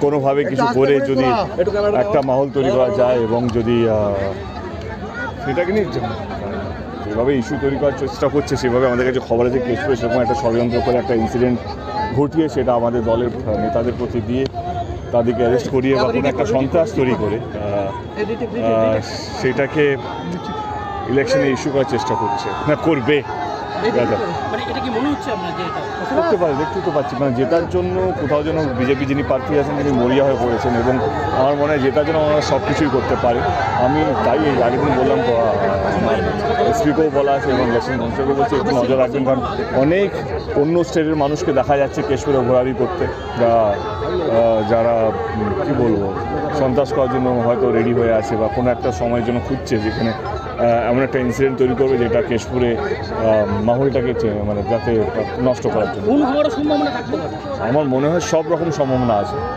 কোনোভাবে কিছু করে যদি একটা মাহল তৈরি করা যায় এবং যদি আহ, সেটাকে নিয়ে যেভাবে ইস্যু তৈরি করার চেষ্টা করছে সেভাবে আমাদের কাছে খবর আছে কেসপুরে সেরকম একটা ষড়যন্ত্র করে একটা ইনসিডেন্ট ঘটিয়ে সেটা আমাদের দলের নেতাদের প্রতি দিয়ে তাদেরকে অ্যারেস্ট করিয়ে বা কোনো একটা সন্ত্রাস তৈরি করে সেটাকে ইলেকশনে ইস্যু করার চেষ্টা করছে। না করবে। মানে করতে পারে দেখতে তো পাচ্ছি। মানে জেতার জন্য কোথাও যেন বিজেপি যিনি প্রার্থী আছেন তিনি মরিয়া হয়ে পড়েছেন এবং আমার মনে হয় জেতার জন্য ওনারা সব কিছুই করতে পারে। আমি তাই আগের দিন বললাম এসপিকেও বলা আছে এবং ইলেকশন কমিশনকেও বলছি একটু নজর রাখবেন কারণ অনেক অন্য স্টেটের মানুষকে দেখা যাচ্ছে কেশপুরে ঘোরাঘুরি করতে যা আহ, যারা কি বলব সন্ত্রাস করার জন্য হয়তো রেডি হয়ে আছে বা কোনো একটা সময়ের জন্য খুঁজছে যেখানে এমন একটা ইনসিডেন্ট তৈরি করবে যেটা কেশপুরে মাহলটাকে মানে যাতে নষ্ট করার জন্য। আমার মনে হয় সব রকম সম্ভাবনা আছে।